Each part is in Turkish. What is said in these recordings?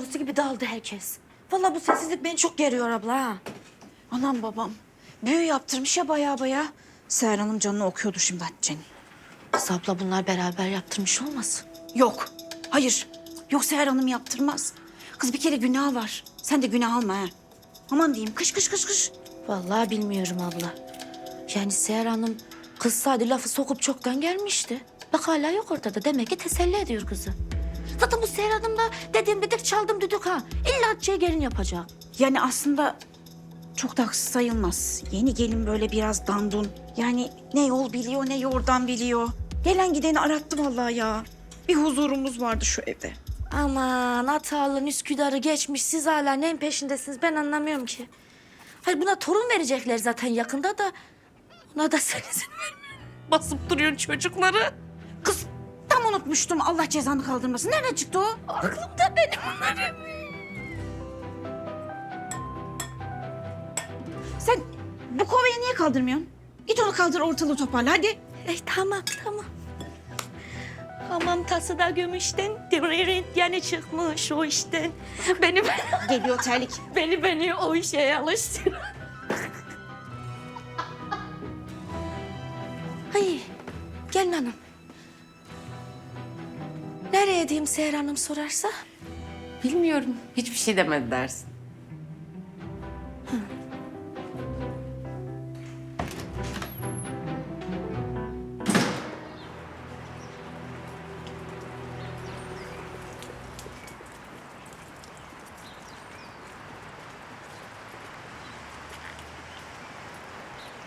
yavrusu gibi daldı herkes. Vallahi bu sessizlik beni çok geriyor abla. ha. Anam babam büyü yaptırmış ya baya baya. Seher Hanım canını okuyordu şimdi Hatice'nin. Kız abla bunlar beraber yaptırmış olmasın? Yok. Hayır. Yok Seher Hanım yaptırmaz. Kız bir kere günah var. Sen de günah alma ha. Aman diyeyim kış kış kış kış. Vallahi bilmiyorum abla. Yani Seher Hanım kız sadece lafı sokup çoktan gelmişti. Bak hala yok ortada. Demek ki teselli ediyor kızı. Zaten bu Seher Hanım da dediğim dedik çaldım düdük ha. İlla Hatice'ye gelin yapacak. Yani aslında çok da haksız sayılmaz. Yeni gelin böyle biraz dandun. Yani ne yol biliyor ne yordan biliyor. Gelen gideni arattı vallahi ya. Bir huzurumuz vardı şu evde. Aman Atalı'nın Üsküdar'ı geçmiş. Siz hala neyin peşindesiniz ben anlamıyorum ki. Hayır buna torun verecekler zaten yakında da. Ona da sen izin vermiyorsun. Basıp duruyorsun çocukları. Kız unutmuştum Allah cezanı kaldırmasın. Nereden çıktı o? Aklımda benim onları. Sen bu kovayı niye kaldırmıyorsun? Git onu kaldır ortalığı toparla hadi. Ey tamam tamam. Hamam tası da gümüşten, devrerin yani çıkmış o işten. Beni Geliyor terlik. beni beni o işe alıştır. Diyeyim Seher Hanım sorarsa? Bilmiyorum. Hiçbir şey demedi dersin.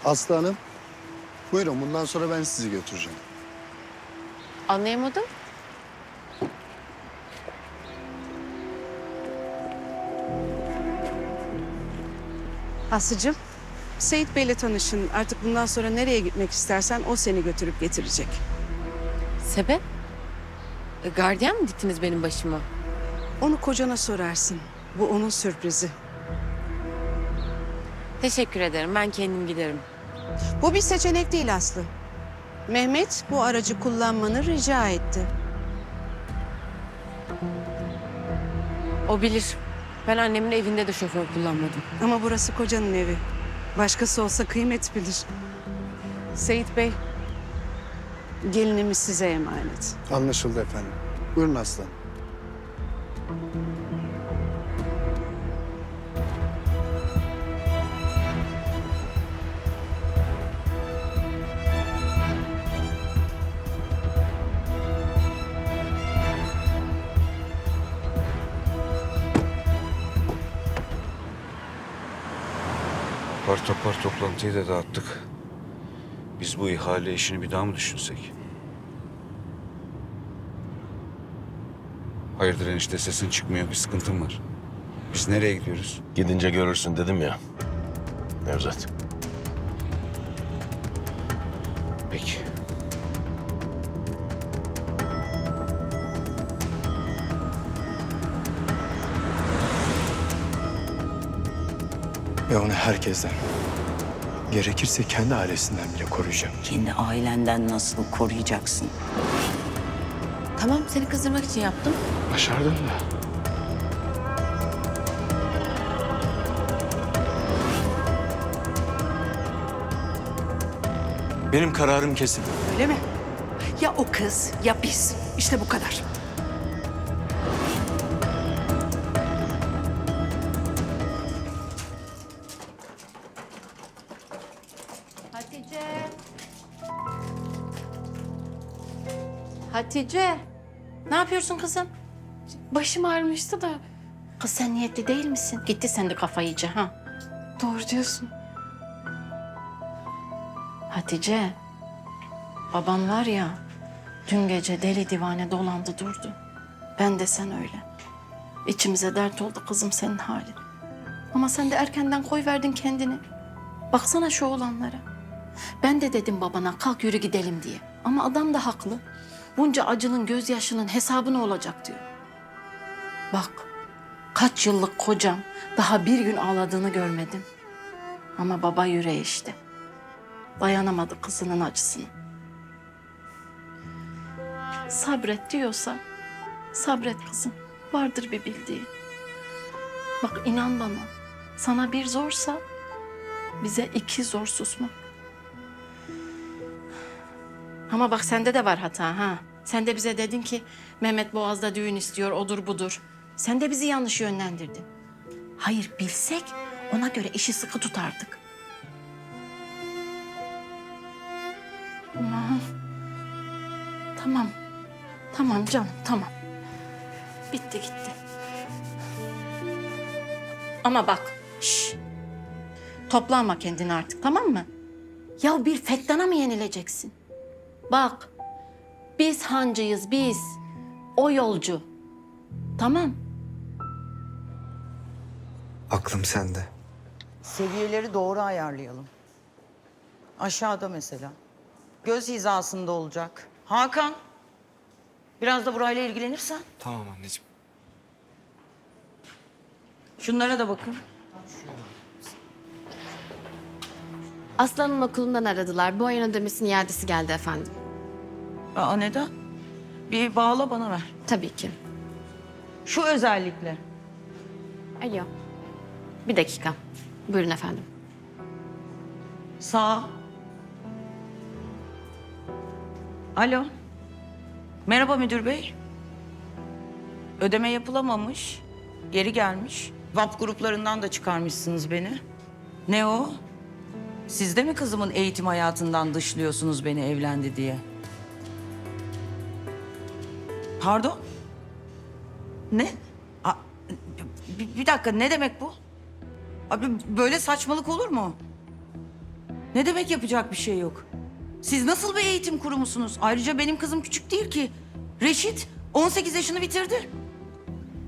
Aslı Hanım, buyurun bundan sonra ben sizi götüreceğim. Anlayamadım. Aslıcığım, Seyit Bey'le tanışın. Artık bundan sonra nereye gitmek istersen o seni götürüp getirecek. Sebep? E, gardiyan mı diktiniz benim başıma? Onu kocana sorarsın. Bu onun sürprizi. Teşekkür ederim. Ben kendim giderim. Bu bir seçenek değil Aslı. Mehmet bu aracı kullanmanı rica etti. O bilir. Ben annemin evinde de şoför kullanmadım. Ama burası kocanın evi. Başkası olsa kıymet bilir. Seyit Bey, gelinimiz size emanet. Anlaşıldı efendim. Buyurun Aslı Apar topar toplantıyı da dağıttık. Biz bu ihale işini bir daha mı düşünsek? Hayırdır enişte sesin çıkmıyor bir sıkıntın var. Biz nereye gidiyoruz? Gidince görürsün dedim ya. Nevzat. Peki. Ve onu herkesten, gerekirse kendi ailesinden bile koruyacağım. Kendi ailenden nasıl koruyacaksın? Tamam seni kızdırmak için yaptım. Başardın da. Benim kararım kesin. Öyle mi? Ya o kız ya biz. İşte bu kadar. Hatice. Ne yapıyorsun kızım? Başım ağrımıştı da Kız sen niyetli değil misin? Gitti sen de kafayı iyice ha. doğru diyorsun. Hatice. Baban var ya. Dün gece deli divane dolandı durdu. Ben de sen öyle. İçimize dert oldu kızım senin halin. Ama sen de erkenden koy verdin kendini. Baksana şu olanlara. Ben de dedim babana kalk yürü gidelim diye. Ama adam da haklı. Bunca acının gözyaşının hesabı ne olacak diyor. Bak kaç yıllık kocam daha bir gün ağladığını görmedim. Ama baba yüreği işte. Dayanamadı kızının acısını. Sabret diyorsa sabret kızım. Vardır bir bildiği. Bak inan bana. Sana bir zorsa bize iki zor susma. Ama bak sende de var hata ha. Sen de bize dedin ki Mehmet Boğaz'da düğün istiyor, odur budur. Sen de bizi yanlış yönlendirdin. Hayır bilsek ona göre işi sıkı tutardık. Aman. Tamam. Tamam canım, tamam. Bitti gitti. Ama bak, şş. Toplanma kendini artık, tamam mı? Ya bir fettana mı yenileceksin? Bak, biz hancıyız, biz. O yolcu. Tamam. Aklım sende. Seviyeleri doğru ayarlayalım. Aşağıda mesela. Göz hizasında olacak. Hakan, biraz da burayla ilgilenirsen. Tamam anneciğim. Şunlara da bakın. Aslan'ın okulundan aradılar. Bu ayın ödemesinin iadesi geldi efendim. Aa neden? Bir bağla bana ver. Tabii ki. Şu özellikle. Alo. Bir dakika. Buyurun efendim. Sağ. Alo. Merhaba müdür bey. Ödeme yapılamamış. Geri gelmiş. VAP gruplarından da çıkarmışsınız beni. Ne o? Siz de mi kızımın eğitim hayatından dışlıyorsunuz beni evlendi diye? Pardon? Ne? Bir, bir dakika ne demek bu? Abi böyle saçmalık olur mu? Ne demek yapacak bir şey yok? Siz nasıl bir eğitim kurumusunuz? Ayrıca benim kızım küçük değil ki. Reşit 18 yaşını bitirdi.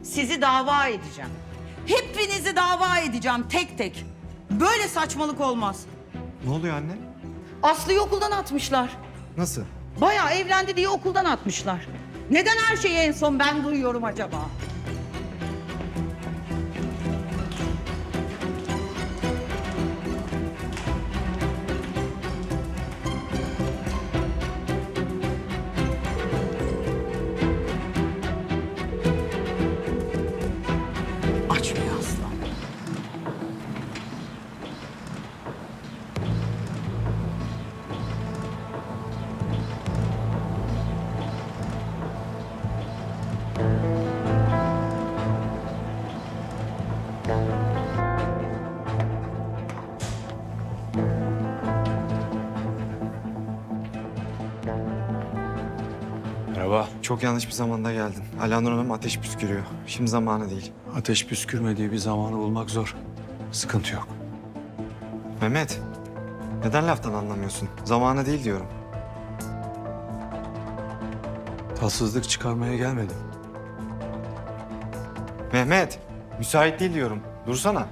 Sizi dava edeceğim. Hepinizi dava edeceğim tek tek. Böyle saçmalık olmaz. Ne oluyor anne? Aslı'yı okuldan atmışlar. Nasıl? Bayağı evlendi diye okuldan atmışlar. Neden her şeyi en son ben duyuyorum acaba? Merhaba. Çok yanlış bir zamanda geldin. Alanur Hanım ateş püskürüyor. Şimdi zamanı değil. Ateş püskürmediği bir zamanı bulmak zor. Sıkıntı yok. Mehmet. Neden laftan anlamıyorsun? Zamanı değil diyorum. Tatsızlık çıkarmaya gelmedim. Mehmet. Müsait değil diyorum. Dursana.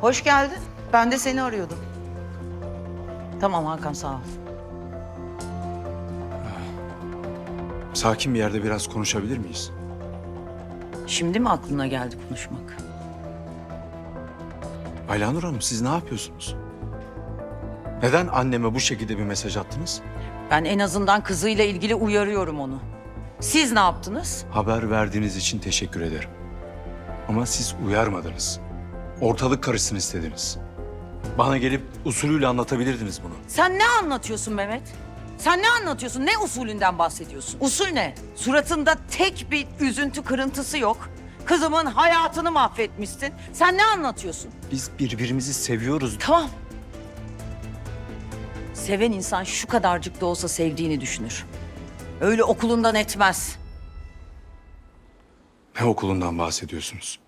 Hoş geldin. Ben de seni arıyordum. Tamam Hakan sağ ol. Sakin bir yerde biraz konuşabilir miyiz? Şimdi mi aklına geldi konuşmak? Aylanur Hanım siz ne yapıyorsunuz? Neden anneme bu şekilde bir mesaj attınız? Ben en azından kızıyla ilgili uyarıyorum onu. Siz ne yaptınız? Haber verdiğiniz için teşekkür ederim. Ama siz uyarmadınız. Ortalık karışsın istediniz. Bana gelip usulüyle anlatabilirdiniz bunu. Sen ne anlatıyorsun Mehmet? Sen ne anlatıyorsun? Ne usulünden bahsediyorsun? Usul ne? Suratında tek bir üzüntü kırıntısı yok. Kızımın hayatını mahvetmişsin. Sen ne anlatıyorsun? Biz birbirimizi seviyoruz. Tamam. Seven insan şu kadarcık da olsa sevdiğini düşünür. Öyle okulundan etmez. Ne okulundan bahsediyorsunuz?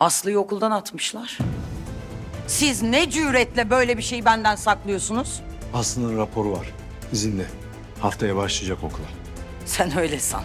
Aslı'yı okuldan atmışlar. Siz ne cüretle böyle bir şeyi benden saklıyorsunuz? Aslı'nın raporu var. İzinle. Haftaya başlayacak okula. Sen öyle san.